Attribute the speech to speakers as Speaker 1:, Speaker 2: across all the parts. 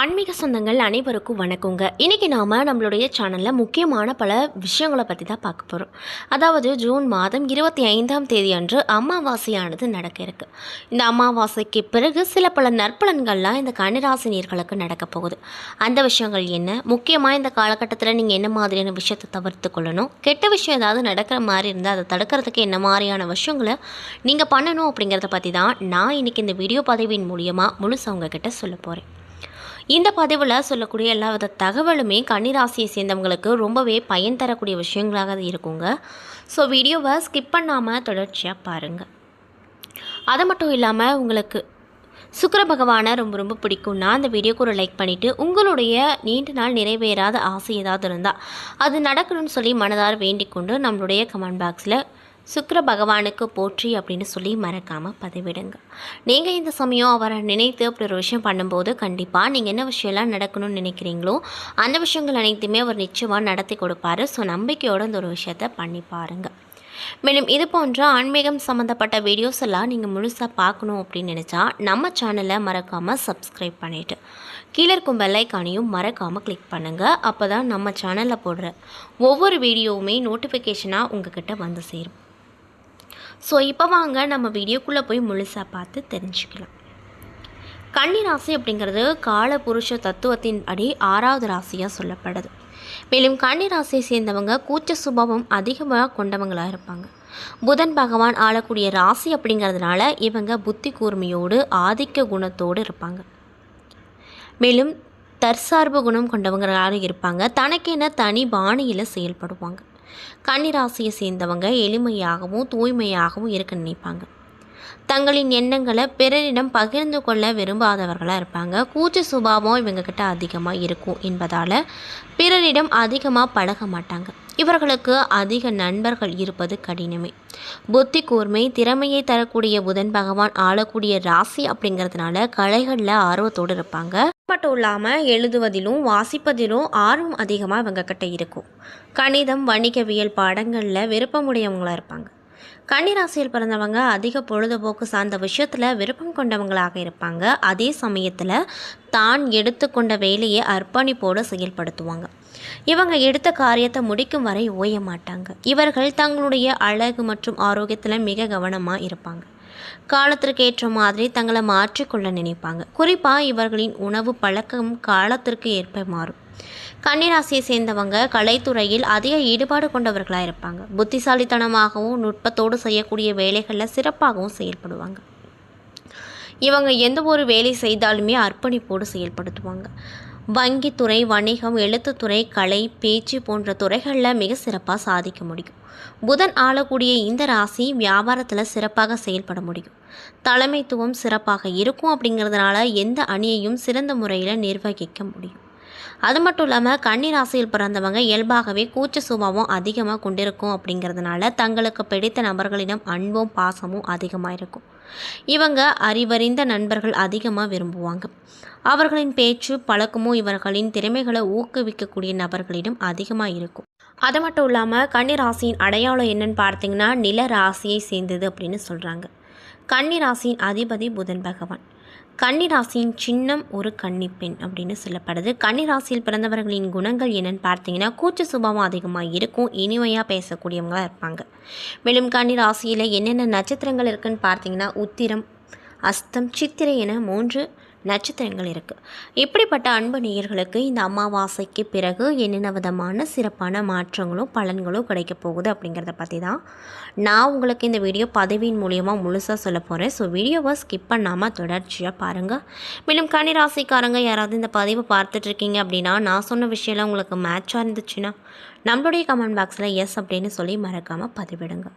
Speaker 1: ஆன்மீக சொந்தங்கள் அனைவருக்கும் வணக்கங்க. இன்றைக்கி நாம் நம்மளுடைய சேனலில் முக்கியமான பல விஷயங்களை பற்றி தான் பார்க்க போகிறோம் அதாவது ஜூன் மாதம் இருபத்தி ஐந்தாம் தேதி அன்று அமாவாசையானது நடக்க இருக்கு. இந்த அமாவாசைக்கு பிறகு சில பல நற்பலன்கள்லாம் இந்த கன்னிராசினியர்களுக்கு நடக்க போகுது. அந்த விஷயங்கள் என்ன? முக்கியமாக இந்த காலகட்டத்தில் நீங்கள் என்ன மாதிரியான விஷயத்தை தவிர்த்து கொள்ளணும்? கெட்ட விஷயம் ஏதாவது நடக்கிற மாதிரி இருந்தால் அதை தடுக்கிறதுக்கு என்ன மாதிரியான விஷயங்களை நீங்கள் பண்ணணும் அப்படிங்கிறத பற்றி தான் நான் இன்றைக்கி இந்த வீடியோ பதவியின் மூலியமாக முழுசாக உங்ககிட்ட சொல்ல போகிறேன் இந்த பதிவில் சொல்லக்கூடிய எல்லா வித தகவலுமே கன்னிராசியை சேர்ந்தவங்களுக்கு ரொம்பவே பயன் தரக்கூடிய விஷயங்களாக இருக்குங்க. ஸோ வீடியோவை ஸ்கிப் பண்ணாமல் தொடர்ச்சியாக பாருங்கள் அது மட்டும் இல்லாமல் உங்களுக்கு சுக்கிர பகவானை ரொம்ப ரொம்ப பிடிக்கும்னா அந்த வீடியோக்கு ஒரு லைக் பண்ணிவிட்டு உங்களுடைய நீண்ட நாள் நிறைவேறாத ஆசை ஏதாவது இருந்தால் அது நடக்கணும்னு சொல்லி மனதார வேண்டிக் கொண்டு நம்மளுடைய கமெண்ட் பாக்ஸில் சுக்கர பகவானுக்கு போற்றி அப்படின்னு சொல்லி மறக்காமல் பதிவிடுங்க. நீங்கள் இந்த சமயம் அவரை நினைத்து அப்படி ஒரு விஷயம் பண்ணும்போது கண்டிப்பாக நீங்கள் என்ன விஷயம்லாம் நடக்கணும்னு நினைக்கிறீங்களோ அந்த விஷயங்கள் அனைத்துமே அவர் நிச்சயமாக நடத்தி கொடுப்பாரு. ஸோ நம்பிக்கையோட இந்த ஒரு விஷயத்த பண்ணி பாருங்கள் மேலும் இது போன்ற ஆன்மீகம் சம்மந்தப்பட்ட வீடியோஸ் எல்லாம் நீங்கள் முழுசாக பார்க்கணும் அப்படின்னு நினச்சா நம்ம சேனலை மறக்காமல் சப்ஸ்கிரைப் பண்ணிவிட்டு கீழே இருக்கும் பெல்லைக்கானையும் மறக்காமல் கிளிக் பண்ணுங்கள் அப்போ தான் நம்ம சேனலில் போடுற ஒவ்வொரு வீடியோவுமே நோட்டிஃபிகேஷனாக உங்ககிட்ட வந்து சேரும். ஸோ இப்போ வாங்க நம்ம வீடியோக்குள்ளே போய் முழுசாக பார்த்து தெரிஞ்சுக்கலாம். கன்னி ராசி அப்படிங்கிறது கால புருஷ தத்துவத்தின் அடி ஆறாவது ராசியாக சொல்லப்படுது. மேலும் கன்னி ராசியை சேர்ந்தவங்க கூச்ச சுபாவம் அதிகமாக கொண்டவங்களாக இருப்பாங்க. புதன் பகவான் ஆளக்கூடிய ராசி அப்படிங்கிறதுனால இவங்க புத்தி கூர்மையோடு ஆதிக்க குணத்தோடு இருப்பாங்க. மேலும் தற்சார்பு குணம் கொண்டவங்களாக இருப்பாங்க. தனக்கென தனி பாணியில் செயல்படுவாங்க. கன்னிராசியை சேர்ந்தவங்க எளிமையாகவும் தூய்மையாகவும் இருக்க நினைப்பாங்க. தங்களின் எண்ணங்களை பிறரிடம் பகிர்ந்து கொள்ள விரும்பாதவர்களாக இருப்பாங்க. கூச்ச சுபாவம் இவங்கக்கிட்ட அதிகமாக இருக்கும் என்பதால் பிறரிடம் அதிகமாக பழக மாட்டாங்க. இவர்களுக்கு அதிக நண்பர்கள் இருப்பது கடினமே. புத்தி கூர்மை திறமையை தரக்கூடிய புதன் பகவான் ஆளக்கூடிய ராசி அப்படிங்கிறதுனால கலைகளில் ஆர்வத்தோடு இருப்பாங்க. மட்டும் இல்லாமல் எழுதுவதிலும் வாசிப்பதிலும் ஆர்வம் அதிகமாக இவங்கக்கிட்ட இருக்கும். கணிதம் வணிகவியல் பாடங்களில் விருப்பமுடையவங்களாக இருப்பாங்க. கன்னிராசியில் பிறந்தவங்க அதிக பொழுதுபோக்கு சார்ந்த விஷயத்தில் விருப்பம் கொண்டவங்களாக இருப்பாங்க. அதே சமயத்தில் தான் எடுத்துக்கொண்ட வேலையை அர்ப்பணிப்போடு செயல்படுத்துவாங்க. இவங்க எடுத்த காரியத்தை முடிக்கும் வரை ஓய மாட்டாங்க. இவர்கள் தங்களுடைய அழகு மற்றும் ஆரோக்கியத்தில் மிக கவனமாக இருப்பாங்க. காலத்திற்கு ஏற்ற மாதிரி தங்களை மாற்றிக்கொள்ள நினைப்பாங்க. குறிப்பாக இவர்களின் உணவு பழக்கம் காலத்திற்கு ஏற்ப மாறும். கன்னிராசியை சேர்ந்தவங்க கலைத்துறையில் அதிக ஈடுபாடு கொண்டவர்களாக இருப்பாங்க. புத்திசாலித்தனமாகவும் நுட்பத்தோடு செய்யக்கூடிய வேலைகளில் சிறப்பாகவும் செயல்படுவாங்க. இவங்க எந்த ஒரு வேலை செய்தாலுமே அர்ப்பணிப்போடு செயல்படுத்துவாங்க. வங்கித்துறை வணிகம் எழுத்துத்துறை கலை பேச்சு போன்ற துறைகளில் மிக சிறப்பாக சாதிக்க முடியும். புதன் ஆளக்கூடிய இந்த ராசி வியாபாரத்தில் சிறப்பாக செயல்பட முடியும். தலைமைத்துவம் சிறப்பாக இருக்கும் அப்படிங்கிறதுனால எந்த அணியையும் சிறந்த முறையில் நிர்வகிக்க முடியும். அது மட்டும் இல்லாமல் கன்னி ராசியில் பிறந்தவங்க இயல்பாகவே கூச்ச சுபாவம் அதிகமாக கொண்டிருக்கும் அப்படிங்கிறதுனால தங்களுக்கு பிடித்த நபர்களிடம் அன்பும் பாசமும் அதிகமாக இருக்கும். இவங்க அறிவறிந்த நண்பர்கள் அதிகமாக விரும்புவாங்க. அவர்களின் பேச்சு பழக்கமும் இவர்களின் திறமைகளை ஊக்குவிக்கக்கூடிய நபர்களிடம் அதிகமாக இருக்கும். அது மட்டும் இல்லாமல் கன்னி ராசியின் அடையாளம் என்னன்னு பார்த்தீங்கன்னா நில ராசியை சேர்ந்தது அப்படின்னு சொல்கிறாங்க கன்னி ராசியின் அதிபதி புதன் பகவான். கன்னிராசியின் சின்னம் ஒரு கன்னிப்பெண் அப்படின்னு சொல்லப்படுது. கன்னிராசியில் பிறந்தவர்களின் குணங்கள் என்னன்னு பார்த்தீங்கன்னா கூச்ச சுபாவம் அதிகமாக இருக்கும். இனிமையாக பேசக்கூடியவங்களாக இருப்பாங்க. மேலும் கன்னிராசியில் என்னென்ன நட்சத்திரங்கள் இருக்குன்னு பார்த்தீங்கன்னா உத்திரம் அஸ்தம் சித்திரை என மூன்று நட்சத்திரங்கள் இருக்குது இப்படிப்பட்ட அன்பு நேயர்களுக்கு இந்த அமாவாசைக்கு பிறகு என்னென்ன விதமான சிறப்பான மாற்றங்களும் பலன்களும் கிடைக்க போகுது அப்படிங்கிறத பற்றி தான் நான் உங்களுக்கு இந்த வீடியோ பதவியின் மூலியமாக முழுசாக சொல்ல போகிறேன் ஸோ வீடியோவை ஸ்கிப் பண்ணாமல் தொடர்ச்சியாக பாருங்கள் மேலும் கனிராசிக்காரங்க யாராவது இந்த பதிவை பார்த்துட்ருக்கீங்க அப்படின்னா நான் சொன்ன விஷயம்லாம் உங்களுக்கு மேட்சாக இருந்துச்சுன்னா நம்மளுடைய கமெண்ட் பாக்ஸில் எஸ் அப்படின்னு சொல்லி மறக்காமல் பதிவிடுங்க.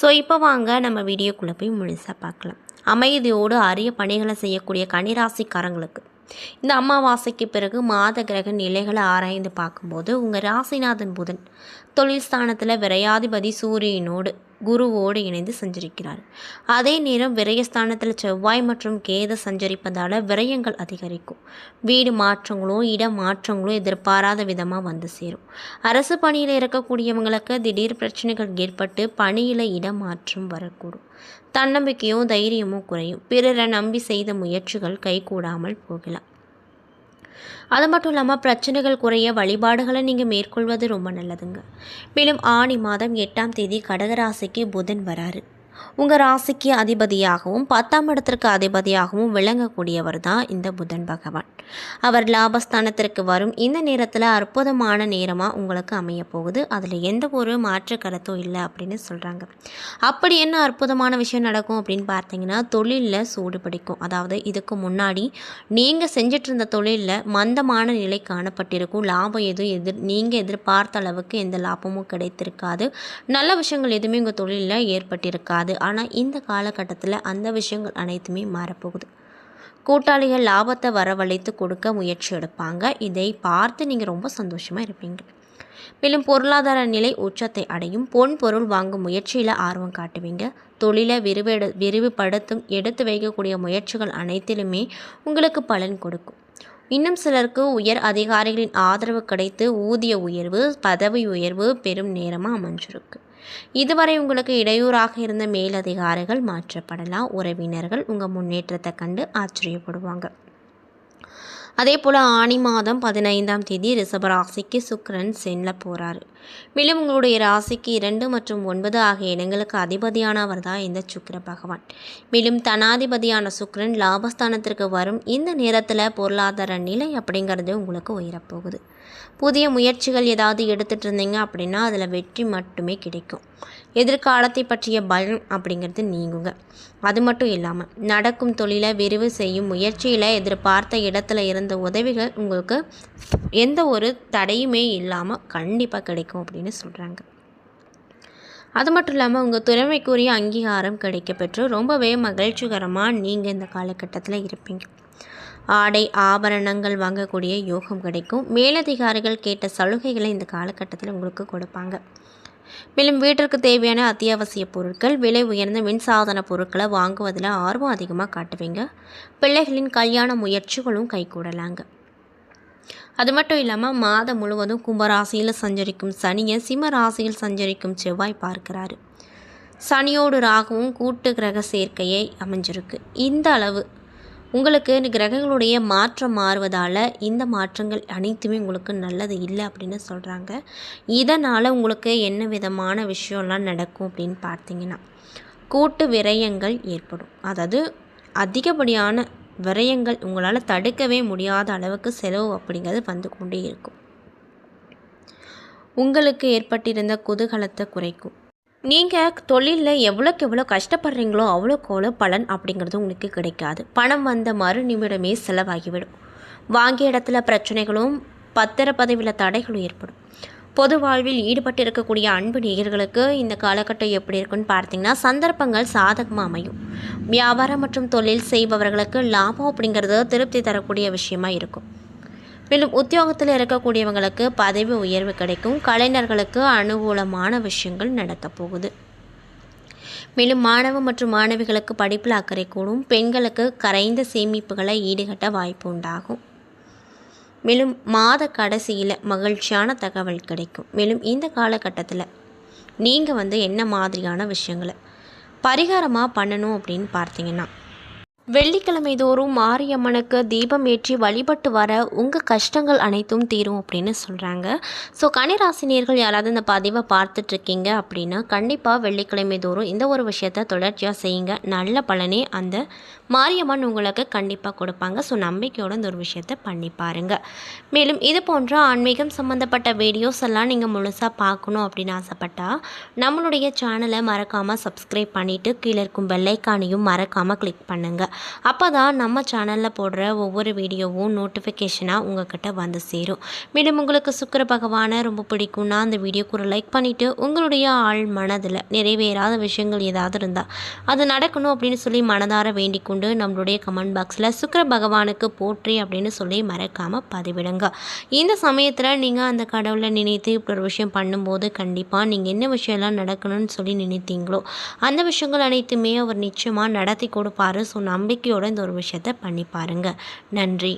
Speaker 1: ஸோ இப்போ வாங்க நம்ம வீடியோக்குள்ளே போய் முழுசாக பார்க்கலாம். அமைதியோடு அரிய பணிகளை செய்யக்கூடிய கன்னிராசிக்காரங்களுக்கு. இந்த அமாவாசைக்கு பிறகு மாத கிரக நிலைகளை ஆராய்ந்து பார்க்கும்போது உங்கள் ராசிநாதன் புதன் தொழில் ஸ்தானத்தில் விரையாதிபதி சூரியனோடு குருவோடு இணைந்து சஞ்சரிக்கிறார். அதே நேரம் விரயஸ்தானத்தில் செவ்வாய் மற்றும் கேத சஞ்சரிப்பதால் விரயங்கள் அதிகரிக்கும். வீடு மாற்றங்களோ இட மாற்றங்களோ எதிர்பாராத விதமாக வந்து சேரும். அரசு பணியில் இருக்கக்கூடியவங்களுக்கு திடீர் பிரச்சனைகள் ஏற்பட்டு பணியில் இடமாற்றம் வரக்கூடும். தன்னம்பிக்கையும் தைரியமும் குறையும். பிறரை நம்பி செய்த முயற்சிகள் கைகூடாமல் போகலாம். அது மட்டும் இல்லாமல் பிரச்சனைகள் குறைய வழிபாடுகளை நீங்கள் மேற்கொள்வது ரொம்ப நல்லதுங்க. மேலும் ஆணி மாதம் எட்டாம் தேதி கடகராசிக்கு புதன் வராரு. உங்கள் ராசிக்கு அதிபதியாகவும் பத்தாம் இடத்திற்கு அதிபதியாகவும் விளங்கக்கூடியவர் தான் இந்த புதன் பகவான். அவர் லாபஸ்தானத்திற்கு வரும். இந்த நேரத்தில் அற்புதமான நேரமாக உங்களுக்கு அமைய போகுது. அதில் எந்த ஒரு மாற்று கருத்தும் இல்லை அப்படின்னு சொல்கிறாங்க அப்படி என்ன அற்புதமான விஷயம் நடக்கும் அப்படின்னு பார்த்தீங்கன்னா தொழிலில் சூடு பிடிக்கும். அதாவது இதுக்கு முன்னாடி நீங்கள் செஞ்சிட்டு இருந்த தொழிலில் மந்தமான நிலை காணப்பட்டிருக்கும். லாபம் எதுவும் எதிர் நீங்கள் எதிர்பார்த்த அளவுக்கு எந்த லாபமும் கிடைத்திருக்காது. நல்ல விஷயங்கள் எதுவுமே உங்கள் தொழிலில் ஏற்பட்டிருக்காது. ஆனால் இந்த காலகட்டத்தில் அந்த விஷயங்கள் அனைத்துமே மாறப்போகுது. கூட்டாளிகள் லாபத்தை வரவழைத்து கொடுக்க முயற்சி எடுப்பாங்க. இதை பார்த்து நீங்கள் ரொம்ப சந்தோஷமாக இருப்பீங்க. மேலும் பொருளாதார நிலை உச்சத்தை அடையும். பொன் பொருள் வாங்கும் முயற்சியில் ஆர்வம் காட்டுவீங்க. தொழிலை விரிவெடு விரிவுபடுத்தும் எடுத்து வைக்கக்கூடிய முயற்சிகள் அனைத்திலுமே உங்களுக்கு பலன் கொடுக்கும். இன்னும் சிலருக்கு உயர் அதிகாரிகளின் ஆதரவு கிடைத்து ஊதிய உயர்வு பதவி உயர்வு பெரும் நேரமாக அமைஞ்சிருக்கு. இதுவரை உங்களுக்கு இடையூறாக இருந்த மேலதிகாரிகள் மாற்றப்படலாம். உறவினர்கள் உங்கள் முன்னேற்றத்தை கண்டு ஆச்சரியப்படுவாங்க. அதே போல் ஆணி மாதம் பதினைந்தாம் தேதி ரிஷபராசிக்கு சுக்கரன் செல்ல போகிறாரு மேலும் உங்களுடைய ராசிக்கு இரண்டு மற்றும் ஒன்பது ஆகிய இடங்களுக்கு அதிபதியானவர் தான் இந்த சுக்கர பகவான். மேலும் தனாதிபதியான சுக்கரன் லாபஸ்தானத்திற்கு வரும். இந்த நேரத்தில் பொருளாதார நிலை அப்படிங்கிறது உங்களுக்கு உயரப்போகுது. புதிய முயற்சிகள் ஏதாவது எடுத்துகிட்டு இருந்தீங்க அப்படின்னா அதில் வெற்றி மட்டுமே கிடைக்கும். எதிர்காலத்தை பற்றிய பயம் அப்படிங்கிறது நீங்குங்க. அது மட்டும் இல்லாமல் நடக்கும் தொழிலை விரிவு செய்யும் முயற்சியில் எதிர்பார்த்த இடத்துல இருந்த உதவிகள் உங்களுக்கு எந்த ஒரு தடையுமே இல்லாமல் கண்டிப்பாக கிடைக்கும் அப்படின்னு சொல்கிறாங்க அது மட்டும் இல்லாமல் உங்கள் திறமைக்குரிய அங்கீகாரம் கிடைக்கப்பெற்று ரொம்பவே மகிழ்ச்சிகரமாக நீங்கள் இந்த காலகட்டத்தில் இருப்பீங்க. ஆடை ஆபரணங்கள் வாங்கக்கூடிய யோகம் கிடைக்கும். மேலதிகாரிகள் கேட்ட சலுகைகளை இந்த காலகட்டத்தில் உங்களுக்கு கொடுப்பாங்க. மேலும் வீட்டிற்கு தேவையான அத்தியாவசிய பொருட்கள் விலை உயர்ந்த மின்சாதன பொருட்களை வாங்குவதில் ஆர்வம் அதிகமாக காட்டுவீங்க. பிள்ளைகளின் கல்யாண முயற்சிகளும் கைகூடலாங்க. அது மட்டும் இல்லாமல் மாதம் முழுவதும் கும்பராசியில் சஞ்சரிக்கும் சனியை சிம்ம ராசியில் சஞ்சரிக்கும் செவ்வாய் பார்க்கிறாரு. சனியோடு ராகவும் கூட்டு கிரக சேர்க்கையை அமைஞ்சிருக்கு. இந்த அளவு உங்களுக்கு இந்த கிரகங்களுடைய மாற்றம் மாறுவதால் இந்த மாற்றங்கள் அனைத்துமே உங்களுக்கு நல்லது இல்லை அப்படின்னு சொல்கிறாங்க இதனால் உங்களுக்கு என்ன விதமான விஷயம்லாம் நடக்கும் அப்படின்னு பார்த்தீங்கன்னா கூட்டு விரயங்கள் ஏற்படும். அதாவது அதிகப்படியான விரயங்கள் உங்களால் தடுக்கவே முடியாத அளவுக்கு செலவு அப்படிங்கிறது வந்து கொண்டே இருக்கும். உங்களுக்கு ஏற்பட்டிருந்த குதூகலத்தை குறைக்கும். நீங்கள் தொழிலில் எவ்வளோக்கு எவ்வளோ கஷ்டப்படுறீங்களோ அவ்வளோக்கு அவ்வளோ பலன் அப்படிங்கிறது உங்களுக்கு கிடைக்காது. பணம் வந்த மறு நிமிடமே செலவாகிவிடும். வாங்கிய இடத்துல பிரச்சனைகளும் பத்திர பதவியில் தடைகளும் ஏற்படும். பொது வாழ்வில் ஈடுபட்டு இருக்கக்கூடிய அன்பு நேயர்களுக்கு இந்த காலகட்டம் எப்படி இருக்குன்னு பார்த்தீங்கன்னா சந்தர்ப்பங்கள் சாதகமாக அமையும். வியாபாரம் மற்றும் தொழில் செய்பவர்களுக்கு லாபம் அப்படிங்கிறது திருப்தி தரக்கூடிய விஷயமா இருக்கும். மேலும் உத்தியோகத்தில் இருக்கக்கூடியவங்களுக்கு பதவி உயர்வு கிடைக்கும். கலைஞர்களுக்கு அனுகூலமான விஷயங்கள் நடக்கப் போகுது. மேலும் மாணவ மற்றும் மாணவிகளுக்கு படிப்பில் அக்கறை கூடும். பெண்களுக்கு கரைந்த சேமிப்புகளை ஈடுகட்ட வாய்ப்பு உண்டாகும். மேலும் மாத கடைசியில் மகிழ்ச்சியான தகவல் கிடைக்கும். மேலும் இந்த காலகட்டத்தில் நீங்கள் வந்து என்ன மாதிரியான விஷயங்களை பரிகாரமாக பண்ணணும் அப்படின்னு பார்த்தீங்கன்னா வெள்ளிக்கிழமை தோறும் மாரியம்மனுக்கு தீபம் ஏற்றி வழிபட்டு வர உங்கள் கஷ்டங்கள் அனைத்தும் தீரும் அப்படின்னு சொல்கிறாங்க ஸோ கனிராசினியர்கள் யாராவது இந்த பதிவை பார்த்துட்ருக்கீங்க அப்படின்னா கண்டிப்பாக வெள்ளிக்கிழமை தோறும் இந்த ஒரு விஷயத்த தொடர்ச்சியாக செய்யுங்க. நல்ல பலனே அந்த மாரியம்மன் உங்களுக்கு கண்டிப்பாக கொடுப்பாங்க. ஸோ நம்பிக்கையோட இந்த ஒரு விஷயத்த பண்ணி பாருங்கள் மேலும் இது போன்ற ஆன்மீகம் சம்மந்தப்பட்ட வீடியோஸ் எல்லாம் நீங்கள் முழுசாக பார்க்கணும் அப்படின்னு ஆசைப்பட்டால் நம்மளுடைய சேனலை மறக்காமல் சப்ஸ்கிரைப் பண்ணிவிட்டு கீழே இருக்கும் பெல்லைக்கானையும் மறக்காமல் கிளிக் பண்ணுங்கள் அப்போ தான் நம்ம சேனலில் போடுற ஒவ்வொரு வீடியோவும் நோட்டிஃபிகேஷனாக உங்கள்கிட்ட வந்து சேரும். மேலும் உங்களுக்கு சுக்கர பகவானை ரொம்ப பிடிக்கும்னா அந்த வீடியோக்கு ஒரு லைக் பண்ணிவிட்டு உங்களுடைய ஆள் மனதில் நிறைவேறாத விஷயங்கள் ஏதாவது இருந்தால் அது நடக்கணும் அப்படின்னு சொல்லி மனதார வேண்டிக் கொண்டு நம்மளுடைய கமெண்ட் பாக்ஸில் சுக்கர பகவானுக்கு போற்றி அப்படின்னு சொல்லி மறக்காமல் பதிவிடுங்க. இந்த சமயத்தில் நீங்கள் அந்த கடவுளை நினைத்து இப்படி ஒரு விஷயம் பண்ணும்போது கண்டிப்பாக நீங்கள் என்ன விஷயம்லாம் நடக்கணும்னு சொல்லி நினைத்தீங்களோ அந்த விஷயங்கள் அனைத்துமே அவர் நிச்சயமாக நடத்தி கொடுப்பாரு. ஸோ நம்பிக்கையோடு இந்த ஒரு விஷயத்தை பண்ணி பாருங்கள் நன்றி.